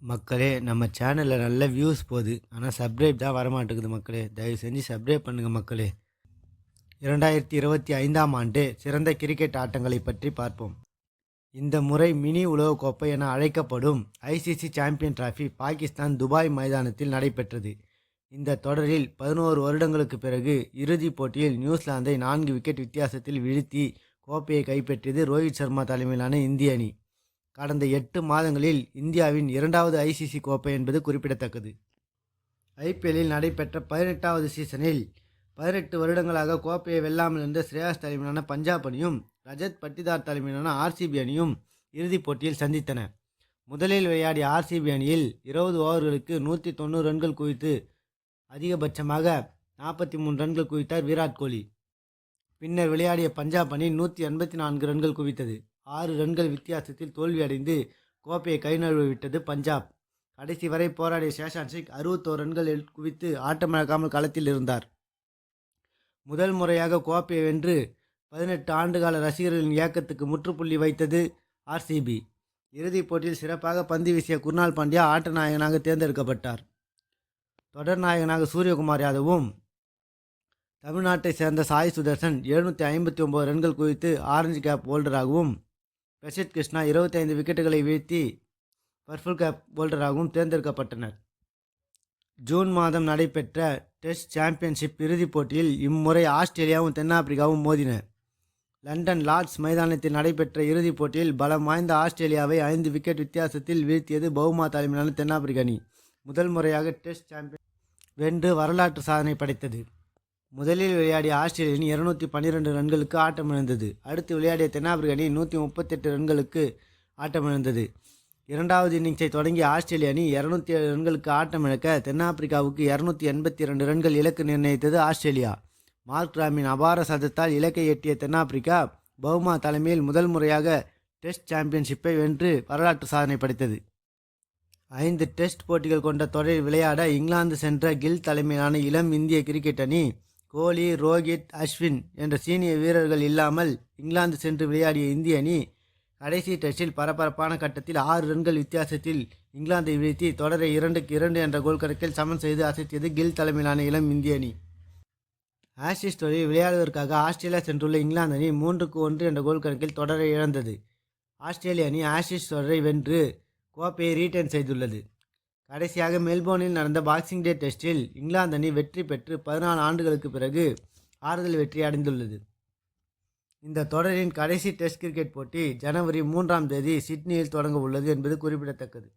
மக்களே நம்ம சேனலில் நல்ல வியூஸ் போகுது. ஆனால் சப்ஸ்கிரைப் தான் வரமாட்டேங்குது மக்களே. தயவு செஞ்சு சப்ஸ்கிரைப் பண்ணுங்கள் மக்களே. இரண்டாயிரத்தி இருபத்தி ஐந்தாம் ஆண்டு சிறந்த கிரிக்கெட் ஆட்டங்களை பற்றி பார்ப்போம். இந்த முறை மினி உலகக்கோப்பை என அழைக்கப்படும் ICC champion trophy Pakistan Dubai மைதானத்தில் நடைபெற்றது. இந்த தொடரில் பதினோரு வருடங்களுக்கு பிறகு இறுதிப் போட்டியில் நியூசிலாந்தை நான்கு விக்கெட் வித்தியாசத்தில் வீழ்த்தி கோப்பையை கைப்பற்றியது ரோஹித் சர்மா தலைமையிலான இந்திய அணி. கடந்த எட்டு மாதங்களில் இந்தியாவின் இரண்டாவது ஐசிசி கோப்பை என்பது குறிப்பிடத்தக்கது. ஐபிஎல்லில் நடைபெற்ற பதினெட்டாவது சீசனில் பதினெட்டு வருடங்களாக கோப்பையை வெல்லாமல் இருந்த ஸ்ரேயாஸ் தலைமையிலான பஞ்சாப் அணியும் ரஜத் பட்டிதார் தலைமையிலான ஆர்சிபி அணியும் இறுதிப் போட்டியில் சந்தித்தன. முதலில் விளையாடிய ஆர்சிபி அணியில் இருபது ஓவர்களுக்கு நூற்றி தொண்ணூறு ரன்கள் குவித்து அதிகபட்சமாக நாற்பத்தி மூணு ரன்கள் குவித்தார் விராட் கோலி. பின்னர் விளையாடிய பஞ்சாப் அணி நூற்றி எண்பத்தி நான்கு ரன்கள் குவித்தது. ஆறு ரன்கள் வித்தியாசத்தில் தோல்வியடைந்து கோப்பையை கை விட்டது பஞ்சாப். கடைசி வரை போராடிய சேஷான் சிங் அறுபத்தோரு ரன்கள் குவித்து ஆட்டமிழக்காமல் களத்தில் இருந்தார். முதல் முறையாக கோப்பையை வென்று பதினெட்டு ஆண்டுகால ரசிகர்களின் இயக்கத்துக்கு முற்றுப்புள்ளி வைத்தது ஆர்சிபி. இறுதிப் போட்டியில் சிறப்பாக பந்து வீசிய குர்னால் பாண்டியா ஆட்ட நாயகனாக தேர்ந்தெடுக்கப்பட்டார். தொடர் நாயகனாக சூரியகுமார் யாதவும் தமிழ்நாட்டை சேர்ந்த சாய் சுதர்சன் எழுநூற்றி ஐம்பத்தி ஒம்பது ரன்கள் குவித்து ஆரஞ்சு கேப் ஹோல்டராகவும் பிரசித் கிருஷ்ணா 25 விக்கெட்டுகளை வீழ்த்தி பர்ஃபுல் கேப் போல்டராகவும் தேர்ந்தெடுக்கப்பட்டனர். ஜூன் மாதம் நடைபெற்ற டெஸ்ட் சாம்பியன்ஷிப் இறுதிப் போட்டியில் இம்முறை ஆஸ்திரேலியாவும் தென்னாப்பிரிக்காவும் மோதின. லண்டன் லார்ட்ஸ் மைதானத்தில் நடைபெற்ற இறுதிப் போட்டியில் பலம் வாய்ந்த ஆஸ்திரேலியாவை ஐந்து விக்கெட் வித்தியாசத்தில் வீழ்த்தியது பவுமா தலைமையிலான தென்னாப்பிரிக்க அணி. முதல் முறையாக டெஸ்ட் சாம்பியன் வென்று வரலாற்று சாதனை படைத்தது. முதலில் விளையாடிய ஆஸ்திரேலிய அணி இருநூத்தி பன்னிரெண்டு ரன்களுக்கு ஆட்டமிழந்தது. அடுத்து விளையாடிய தென்னாப்பிரிக்க அணி நூற்றி முப்பத்தெட்டு ரன்களுக்கு ஆட்டமிழந்தது. இரண்டாவது இன்னிங்ஸை தொடங்கிய ஆஸ்திரேலிய அணி இரநூத்தி ஏழு ரன்களுக்கு ஆட்டமிழக்க தென்னாப்பிரிக்காவுக்கு இரநூத்தி எண்பத்தி ரெண்டு ரன்கள் இலக்கு நிர்ணயித்தது ஆஸ்திரேலியா. மார்க் ராமின் அபார சதத்தால் இலக்கை எட்டிய தென்னாப்பிரிக்கா பவுமா தலைமையில் முதல் முறையாக டெஸ்ட் சாம்பியன்ஷிப்பை வென்று வரலாற்று சாதனை படைத்தது. ஐந்து டெஸ்ட் போட்டிகள் கொண்ட தொடரில் விளையாட இங்கிலாந்து சென்ற கில் தலைமையிலான இளம் இந்திய கிரிக்கெட் அணி கோலி ரோஹித் அஸ்வின் என்ற சீனியர் வீரர்கள் இல்லாமல் இங்கிலாந்து சென்று விளையாடிய இந்திய அணி கடைசி டெஸ்டில் பரபரப்பான கட்டத்தில் ஆறு ரன்கள் வித்தியாசத்தில் இங்கிலாந்தை வீழ்த்தி தொடரை இரண்டுக்கு இரண்டு என்ற கோல் கணக்கில் சமன் செய்து அசைத்தியது கில் தலைமையிலான இளம் இந்திய அணி. ஆஷிஸ் தொடரில் விளையாடுவதற்காக ஆஸ்திரேலியா சென்றுள்ள இங்கிலாந்து அணி மூன்றுக்கு ஒன்று என்ற கோல் கணக்கில் தொடரை இழந்தது. ஆஸ்திரேலிய அணி ஆஷிஸ் தொடரை வென்று கோப்பையை ரீட்டர்ன் செய்துள்ளது. கடைசியாக மெல்போர்னில் நடந்த பாக்ஸிங் டே டெஸ்டில் இங்கிலாந்து அணி வெற்றி பெற்று பதினாலு ஆண்டுகளுக்கு பிறகு ஆறுதல் வெற்றி அடைந்துள்ளது. இந்த தொடரின் கடைசி டெஸ்ட் கிரிக்கெட் போட்டி ஜனவரி மூன்றாம் தேதி சிட்னியில் தொடங்க உள்ளது என்பது குறிப்பிடத்தக்கது.